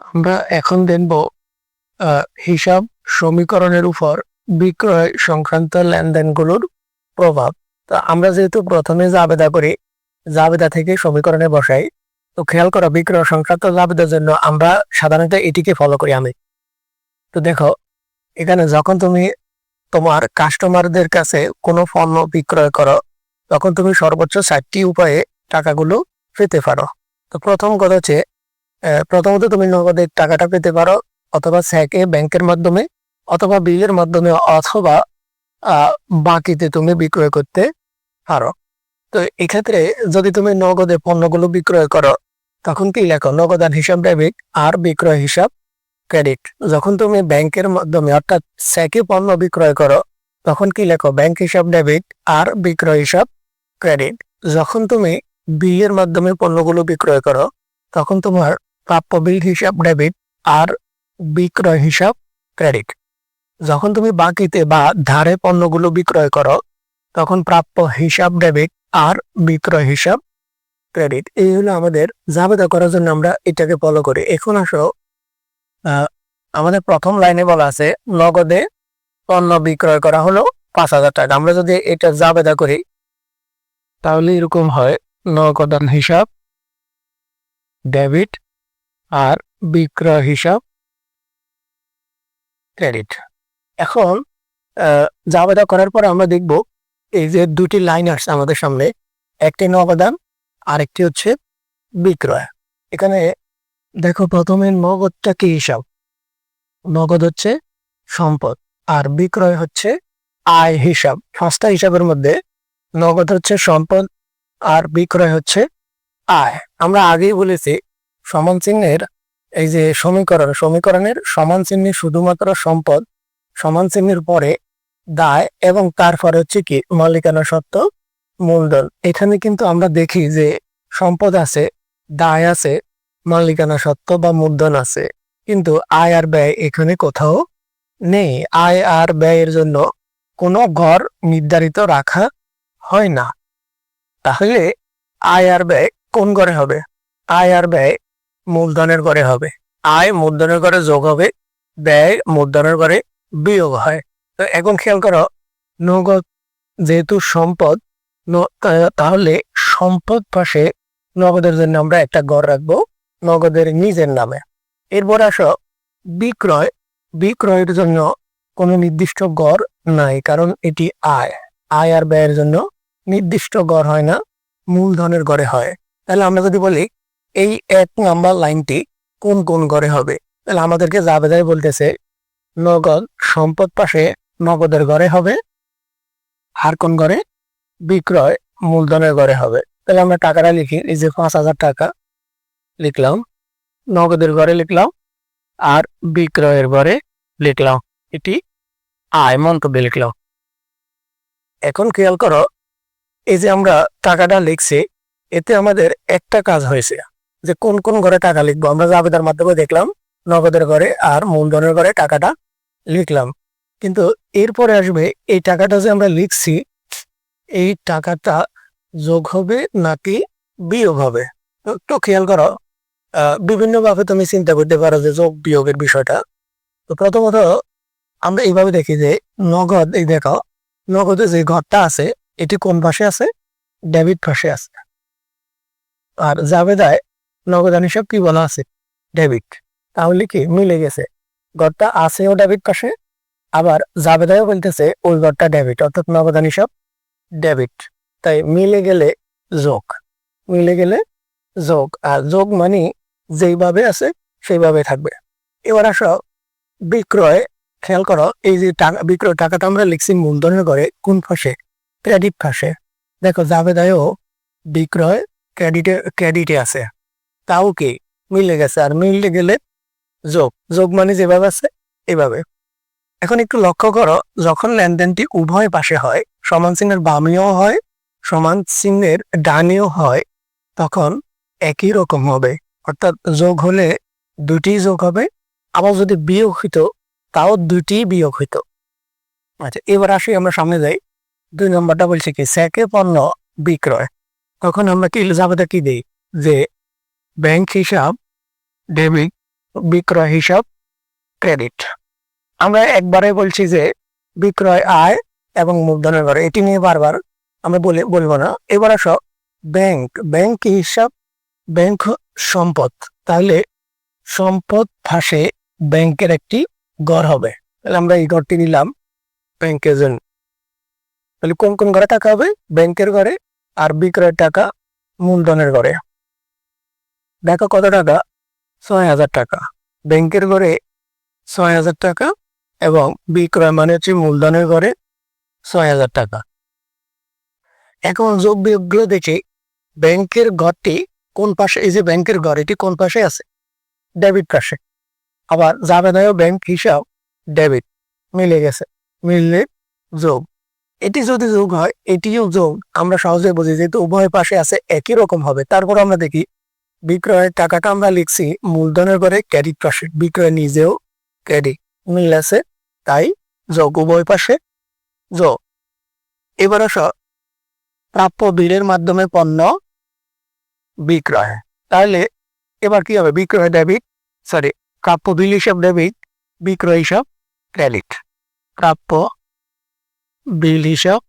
আমরা এখন দেখব হিসাব সমীকরণের উপর বিক্রয় সংক্রান্ত লেনদেনগুলোর প্রভাব। তো আমরা যেহেতু প্রথমে জাবেদা করি, জাবেদা থেকে সমীকরণে বসাই, তো খেয়াল করো বিক্রয় সংক্রান্ত জাবেদার জন্য আমরা সাধারণত এটিকে ফলো করি আমি। তো দেখো, এখানে যখন তুমি তোমার কাস্টমারদের কাছে কোনো পণ্য বিক্রয় করো, তখন তুমি সর্বোচ্চ ষাটটি উপায়ে টাকাগুলো পেতে পারো। তো প্রথম কথা হচ্ছে প্রথমত তুমি নগদে টাকাটা পেতে পারো, অথবা স্যাকে ব্যাংকের মাধ্যমে, অথবা বিলের মাধ্যমে, অথবা বাকিতে তুমি বিক্রয় করতে পারো। তো এক্ষেত্রে যদি তুমি নগদে পণ্যগুলো বিক্রয় করো, তখন কি লেখো? নগদান হিসাব ডেবিট আর বিক্রয় হিসাব ক্রেডিট যখন তুমি ব্যাংকের মাধ্যমে, অর্থাৎ স্যাকে পণ্য বিক্রয় করো, তখন কি লেখো? ব্যাংক হিসাব ডেবিট আর বিক্রয় হিসাব ক্রেডিট যখন তুমি বিলের মাধ্যমে পণ্যগুলো বিক্রয় করো, তখন তোমার প্রাপ্য বিল হিসাব ডেবিট আর বিক্রয় হিসাব ক্রেডিট। যখন তুমি বাকিতে বা ধারে পণ্যগুলো বিক্রয় করো, তখন প্রাপ্য হিসাব ডেবিট আর বিক্রয় হিসাব ক্রেডিট। এই হলো আমাদের জাবেদা করার জন্য আমরা এটাকে ফলো করি। এখন আসো আমাদের প্রথম লাইনে বলা আছে, নগদে পণ্য বিক্রয় করা হলো পাঁচ হাজার টাকা। আমরা যদি এটা জাবেদা করি, তাহলে এরকম হয়, নগদান হিসাব, ডেবিট আর বিক্রয় হিসাব ক্রেডিট এখন জাবেদা করার পর আমরা দেখব এই যে দুটি লাইন আসছে আমাদের সামনে, একটি নগদান আরেকটি হচ্ছে বিক্রয়। এখানে দেখো প্রথমে নগদটা কি হিসাব? নগদ হচ্ছে সম্পদ আর বিক্রয় হচ্ছে আয় হিসাব। পাঁচটা হিসাবের মধ্যে নগদ হচ্ছে সম্পদ আর বিক্রয় হচ্ছে আয়। আমরা আগেই বলেছি সমান চিহ্নের, এই যে সমীকরণ, সমীকরণের সমান চিহ্নে শুধুমাত্র সম্পদ, সমান চিহ্নের পরে দায় এবং তারপরে হচ্ছে কি মালিকানা সত্ত্ব মূলধন। এখানে কিন্তু আমরা দেখি যে সম্পদ আছে, দায় আছে, মালিকানা সত্ত্ব বা মূলধন আছে। কিন্তু আয় আর ব্যয় এখানে কোথাও নেই। আয় আর ব্যয়ের জন্য কোনো ঘর নির্ধারিত রাখা হয় না। তাহলে আয় আর ব্যয় কোন ঘরে হবে? আয় আর ব্যয় মূলধনের ঘরে হবে। আয় মূলধনের ঘরে যোগ হবে, ব্যয় মূলধনের ঘরে বিয়োগ হয়। তো এখন খেয়াল করো, নগদ যেহেতু সম্পদ তাহলে সম্পদ পাশে নগদের জন্য আমরা একটা ঘর রাখব, নগদের নিজের নামে। এরপর আসো, বিক্রয়। বিক্রয়ের জন্য কোনো নির্দিষ্ট গড় নাই, কারণ এটি আয়। আয় আর ব্যয়ের জন্য নির্দিষ্ট গড় হয় না, মূলধনের গড়ে হয়। তাহলে আমরা যদি বলি এই এক নাম্বার লাইনটি কোন কোন গড়ে হবে? তাহলে আমাদেরকে জাবেদায় বলতেছে, নগদ সম্পদ পাশে নগদের ঘরে হবে। আর কোন ঘরে বিক্রয় মূলধনের ঘরে হবে। তাহলে আমরা টাকাটা লিখি, এই যে পাঁচ হাজার টাকা লিখলাম, নগদের ঘরে লিখলাম, আর বিক্রয়ের ঘরে লিখলাম। এটি আয় মন্তব্যে লিখলাম। এখন খেয়াল করো, এই যে আমরা টাকাটা লিখছি, এতে আমাদের একটা কাজ হয়েছে। যে কোন কোন ঘরে টাকা লিখব? আমরা জাবেদার মাধ্যমে দেখলাম, নগদের ঘরে আর মূলধনের ঘরে টাকাটা লিখলাম। কিন্তু এরপরে আসবে, এই টাকাটা যে আমরা লিখছি, এই টাকাটা যোগ হবে নাকি বিয়োগ হবে? একটু খেয়াল করো বিভিন্নভাবে তুমি চিন্তা করতে পারো যে যোগ বিয়োগের বিষয়টা। তো প্রথমত আমরা এইভাবে দেখি যে নগদ, এই দেখো, নগদে যে ঘরটা আছে, এটি কোন পাশে আছে? ডেবিট পাশে আছে। আর জাবেদায় নগদান হিসাব কি বলা আছে? ডেবিট। তাহলে কি? মিলে গেছে। ঘরটা আছেও ডেবিট পাশে, আবার জাবেদায়ও বলতেছে ওই ঘরটা ডেবিট, অর্থাৎ নগদান হিসাব ডেবিট। তাই মিলে গেলে যোগ। মিলে গেলে যোগ। আর যোগ মানে যেইভাবে আছে, সেইভাবে থাকবে। এবার আসো, বিক্রয়। খেয়াল করো, এই যে টাকা, বিক্রয় টাকাটা আমরা লিখছি মূলধনের ঘরে কোন ফাঁসে ক্রেডিট পাশে। দেখো, জাবেদায়ও বিক্রয় ক্রেডিটে ক্রেডিটে আছে। তাও কি মিলে গেছে। আর মিলে গেলে যোগ। যোগ মানে যেভাবে আছে, এভাবে। এখন একটু লক্ষ্য করো, যখন লেনদেনটি উভয় পাশে হয়, সমান চিহ্নের বামেও হয়, সমান চিহ্নের ডানেও হয়, তখন একই রকম হবে। অর্থাৎ যোগ হলে দুটি যোগ হবে, আবার যদি বিয়োগ হইতো, তাও দুটি বিয়োগ হইতো। আচ্ছা এবার আসি আমরা সামনে যাই। দুই নম্বরটা বলছে কি স্যাকে পণ্য বিক্রয়। তখন আমরা কি, জাবেদা কি দিই? যে ব্যাংক হিসাব, ডেবিট, বিক্রয় হিসাব, ক্রেডিট। আমরা একবারে বলছি যে বিক্রয়, আয় এবং মূলধনের ঘরে, এটি নিয়ে বারবার আমরা বলে, বলব না। এবার আসো ব্যাংক ব্যাংক হিসাব, ব্যাংক সম্পদ। তাহলে সম্পদ ফাঁসে ব্যাংকের একটি ঘর হবে। তাহলে আমরা এই ঘরটি নিলাম ব্যাংকের জন্য। তাহলে কোন কোন ঘরে টাকা হবে? ব্যাংকের ঘরে আর বিক্রয়ের টাকা মূলধনের ঘরে। দেখো কত টাকা? ছয় হাজার টাকা। ব্যাংকের ঘরে ছয় হাজার টাকা এবং বিক্রয় মানে হচ্ছে মূলধনের ঘরে ছয় হাজার টাকা। এখন যোগ বিয়োগগুলো দেখে। ব্যাংকের ঘরটি কোন পাশে? এই যে ব্যাংকের ঘর, এটি কোন পাশে আছে? ডেবিট পাশে। আবার জাবেদায় ব্যাংক হিসাব ডেবিট। মিলে গেছে। মিললে যোগ। এটি যদি যোগ হয়, এটিও যোগ। আমরা সহজে বুঝি যেহেতু উভয় পাশে আছে, একই রকম হবে। তারপর আমরা দেখি বিক্রয়ের টাকাটা আমরা লিখছি মূলধনের ঘরে ক্রেডিট পাশে। বিক্রয় নিজেও ক্রেডিট মিল আছে, তাই যোগ উভয় পাশে। যোগ এবার আস। প্রাপ্য বিলের মাধ্যমে পণ্য বিক্রয়। তাহলে এবার কি হবে? বিক্রয় ডেবিট সরি প্রাপ্য বিল হিসাব ডেবিট, বিক্রয় হিসাব ক্রেডিট। প্রাপ্য বিল হিসাব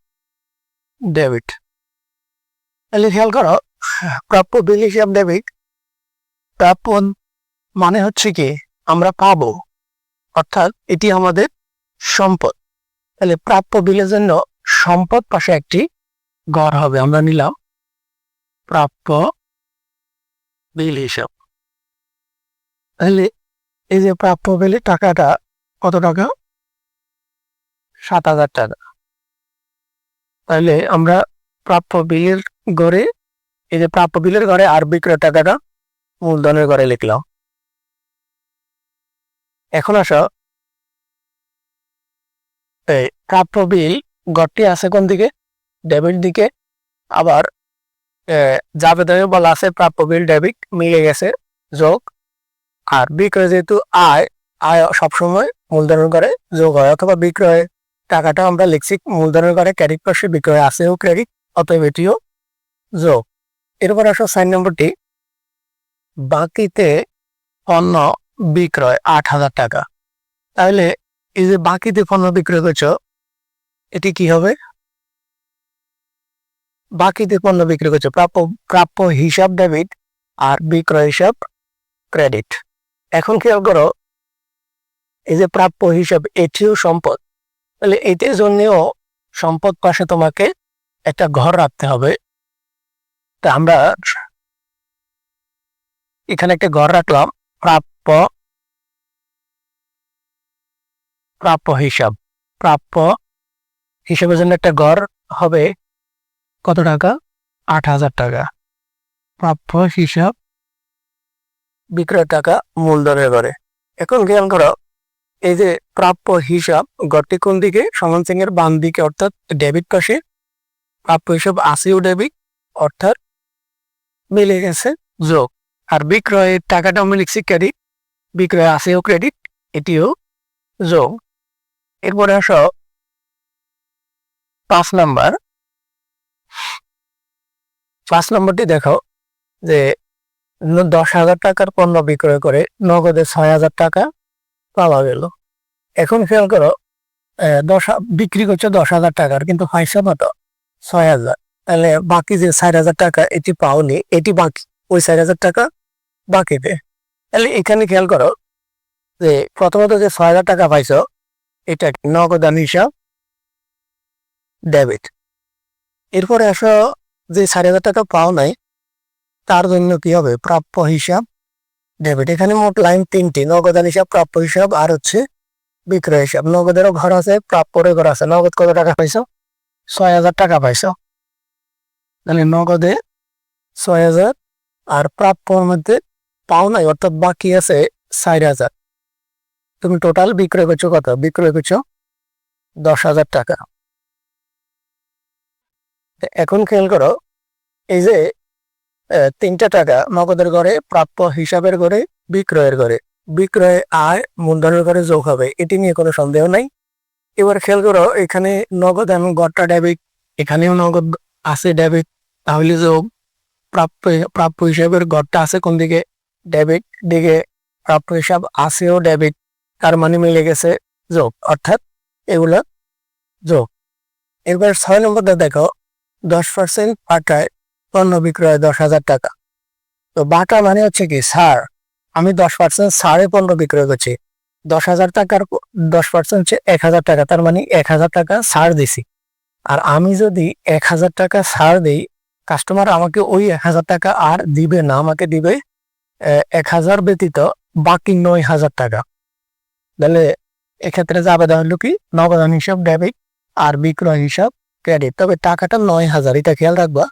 ডেবিট। তাহলে খেয়াল করো, প্রাপ্য বিল হিসাব ডেবিট প্রাপ্য মানে হচ্ছে কি, আমরা পাব। অর্থাৎ এটি আমাদের সম্পদ। তাহলে প্রাপ্য বিলের জন্য সম্পদ পাশে একটি ঘর হবে, আমরা নিলাম প্রাপ্য বিল হিসাব। তাহলে এই যে প্রাপ্য বিলের টাকাটা কত টাকা? সাত হাজার টাকা। তাহলে আমরা প্রাপ্য বিলের ঘরে এই যে প্রাপ্য বিলের ঘরে আর বিক্রয় টাকাটা মূলধনের ঘরে লিখলাম। এখন আসো। প্রাপ্য বিল ঘরটি আছে কোন দিকে? ডেবিট দিকে। আবার জাবেদায় বলা আছে প্রাপ্য বিল ডেবিট মিলে গেছে যোগ। আর বিক্রয় যেহেতু আয় আয় সবসময় মূলধনের ঘরে যোগ হয়, অথবা বিক্রয় টাকাটা আমরা লিখছি মূলধনের ঘরে, ক্রেডিট পাশে বিক্রয় আছে আছেও ক্রেডিট, অতএব এটিও যোগ। এরপর আসো সাইন নম্বরটি। বাকিতে পণ্য বিক্রয় আট হাজার টাকা। তাহলে এই যে বাকিতে পণ্য বিক্রয় করছ, এটি কি হবে? বাকিতে পণ্য বিক্রি করছ, প্রাপ্য প্রাপ্য হিসাব ডেবিট আর বিক্রয় হিসাব ক্রেডিট এখন খেয়াল করো, এই যে প্রাপ্য হিসাব, এটিও সম্পদ। তাহলে এটির জন্যও সম্পদ পাশে তোমাকে একটা ঘর রাখতে হবে। তা আমরা এখানে একটা ঘর রাখলাম। প্রাপ্য প্রাপ্য হিসাব। প্রাপ্য হিসাবের জন্য একটা ঘর হবে কত টাকা? আট হাজার টাকা। প্রাপ্য হিসাব বিক্রয় টাকা মূলধনের ঘরে। এখন খেয়াল করো, এই যে প্রাপ্য হিসাব, ঘরটি কোন দিকে? সমান সিং এর বাম দিকে, অর্থাৎ ডেবিট পাশে। প্রাপ্য হিসাব আসিও ডেবিট, অর্থাৎ মিলে গেছে যোগ। আর বিক্রয়ের টাকাটা আমি লিখছি ক্রেডিট বিক্রয় আসেও ক্রেডিট এটিও যোগ। এরপরে আসো, পাঁচ নাম্বার। পাঁচ নম্বরটি দেখো, যে দশ হাজার টাকার পণ্য বিক্রয় করে নগদে ছয় হাজার টাকা পাওয়া গেল। এখন খেয়াল করো দশ বিক্রি করছে দশ হাজার টাকার, কিন্তু পয়সা মতো ছয় হাজার। তাহলে বাকি যে ষাট হাজার টাকা এটি পাওনি, এটি বাকি। ওই ষাট হাজার টাকা বাকিতে তাহলে এখানে খেয়াল করো যে প্রথমত যে ছয় হাজার টাকা পাইছ, এটা? নগদান হিসাব ডেবিট এরপরে আসো যে ষাট হাজার টাকা পাও নাই, তার জন্য কি হবে? প্রাপ্য হিসাব ডেবিট এখানে মোট লাইন তিনটি নগদান হিসাব প্রাপ্য হিসাব আর হচ্ছে বিক্রয় হিসাব। নগদেরও ঘর আছে, প্রাপ্যরও ঘর আছে। নগদ কত টাকা পাইছ? ছয় হাজার টাকা পাইছ। তাহলে নগদে ছয় হাজার আর প্রাপ্যর মধ্যে পাও নাই, অর্থাৎ বাকি আছে ষাট হাজার। তুমি টোটাল বিক্রয় করছ কত? বিক্রয় করছ দশ হাজার টাকা। এখন খেয়াল করো, এই যে তিনটা টাকা নগদের ঘরে, প্রাপ্য হিসাবের ঘরে, বিক্রয়ের ঘরে। বিক্রয়, আয়, মূলধনের ঘরে যোগ হবে, এটি নিয়ে কোনো সন্দেহ নাই। এবার খেয়াল করো, এখানে নগদ এবং গড়টা ডেবিট এখানেও নগদ আছে ডেবিট তাহলে যোগ প্রাপ্য প্রাপ্য হিসাবের ঘরটা আছে কোন দিকে? ডেবিট দিকে প্রাপ্য হিসাব আছেও ডেবিট, তার মানে মিলে গেছে যোগ, অর্থাৎ এগুলো যোগ। এবার ছয় নম্বরটা দেখো, দশ পার্সেন্ট বাটায় পণ্য বিক্রয় দশ হাজার টাকা। তো বাটা মানে হচ্ছে কি, সার। আমি দশ পার্সেন্ট সারে পণ্য বিক্রয় করছি, দশ হাজার টাকার দশ পার্সেন্ট হচ্ছে এক হাজার টাকা, তার মানে এক হাজার টাকা ছাড় দিছি। আর আমি যদি এক হাজার টাকা ছাড় দিই কাস্টমার আমাকে ওই এক হাজার টাকা আর দিবে না, আমাকে দিবে এক হাজার ব্যতীত বাকি নয় হাজার টাকা। তাহলে এক্ষেত্রে যাবে হলো কি? নগদান হিসাব ডেবিট আর বিক্রয় হিসাব ক্রেডিট তবে টাকাটা নয় হাজার, এটা খেয়াল রাখবা।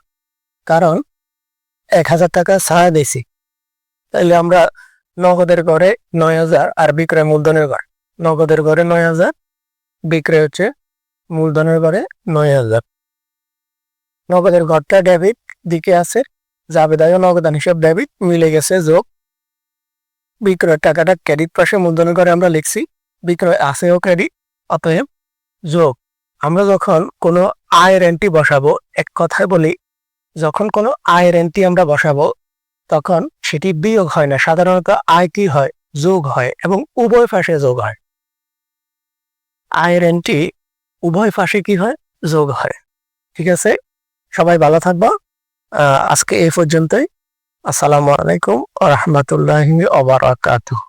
কারণ এক হাজার টাকা ছাড় দিছি। তাইলে আমরা নগদের ঘরে নয় হাজার আর বিক্রয় মূলধনের ঘর। নগদের ঘরে নয় হাজার, বিক্রয় হচ্ছে মূলধনের ঘরে নয় হাজার। নগদের ঘরটা ডেবিট দিকে আছে। জাবেদায় নগদান হিসাব ডেবিট মিলে গেছে যোগ। বিক্রয়ের টাকাটা ক্রেডিট পাশে মূলধনের ঘরে আমরা লিখছি। বিক্রয় আছেও ক্রেডিট, অতএব যোগ। আমরা যখন কোনো আয়ের এন্ট্রি বসাবো, এক কথায় বলি, যখন কোনো আয়ের এন্ট্রি আমরা বসাবো, তখন সেটি বিয়োগ হয় না, সাধারণত আয় কি হয়? যোগ হয় এবং উভয় পাশে যোগ হয়। আয়ের এন্ট্রি উভয় পাশে কি হয়? যোগ হয়। ঠিক আছে? সবাই ভালো থাকব। আজকে এই পর্যন্তই। আসসালামু আলাইকুম রহমতুল্লাহ ওবরাকাতুহ